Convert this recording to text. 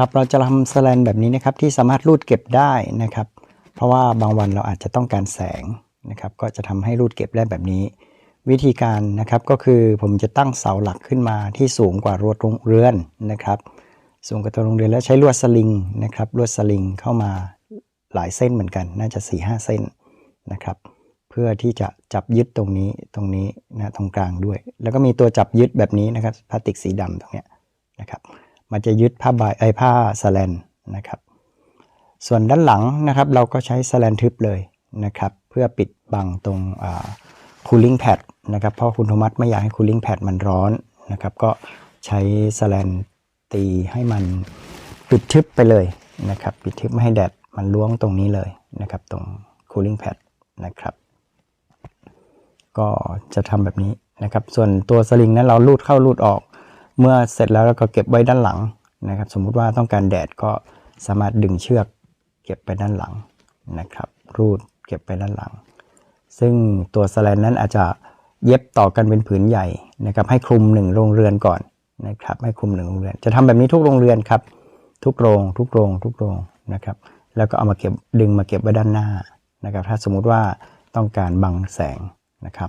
ครับเราจะทำสแลนแบบนี้นะครับที่สามารถรูดเก็บได้นะครับ เพราะว่าบางวันเราอาจจะต้องการแสงนะครับ ก็จะทำให้รูดเก็บได้แบบนี้ วิธีการนะครับก็คือผมจะตั้งเสาหลักขึ้นมาที่สูงกว่ารั้วโรงเรือนนะครับ สูงกว่าตัวโรงเรือนแล้วใช้ลวดสลิงนะครับลวดสลิงเข้ามาหลายเส้นเหมือนกัน น่าจะ4ีหเส้นนะครับ เพื่อที่จะจับยึดตรงนี้ตรงนี้นะตรงกลางด้วย แล้วก็มีตัวจับยึดแบบนี้นะครับพลาสติกสีดำตรงเนี้ย มันจะยึดผ้าใบไอยผ้าสแลนนะครับ ส่วนด้านหลังนะครับ เราก็ใช้สแลนทึบเลยนะครับ เพื่อปิดบังตรงคูลิ่งแพดนะครับ เพราะคุณโทมัสไม่อยากให้คูลิ่งแพดมันร้อนนะครับ ก็ใช้สแลนตีให้มันปิดทึบไปเลยนะครับ ปิดทึบไม่ให้แดดมันล้วงตรงนี้เลยนะครับ ตรงคูลิ่งแพดนะครับ ก็จะทำแบบนี้นะครับ ส่วนตัวสลิงนั้นเราลูดเข้าลูดออก เมื่อเสร็จแล้วเราก็เก็บไว้ด้านหลังนะครับ สมมุติว่าต้องการแดดก็สามารถดึงเชือก เก็บไปด้านหลังนะครับ รูดเก็บไปด้านหลัง ซึ่งตัวสแลนนั้นอาจจะเย็บต่อกันเป็นผืนใหญ่นะครับ ให้คลุมหนึ่งโรงเรือนก่อนนะครับ ให้คลุมหนึ่งโรงเรือน จะทำแบบนี้ทุกโรงเรือนครับ ทุกโรง ทุกโรง ทุกโรงนะครับ แล้วก็เอามาเก็บดึงมาเก็บไว้ด้านหน้านะครับ ถ้าสมมุติว่าต้องการบังแสงนะครับ